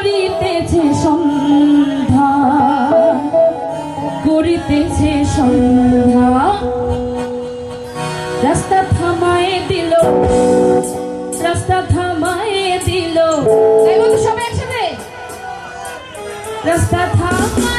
করিতেছে সন্ধ্যা করিতেছে সন্ধ্যা। রাস্তা থামায় দিল রাস্তা থামায় দিল। সবাই একসাথে। রাস্তা থামায়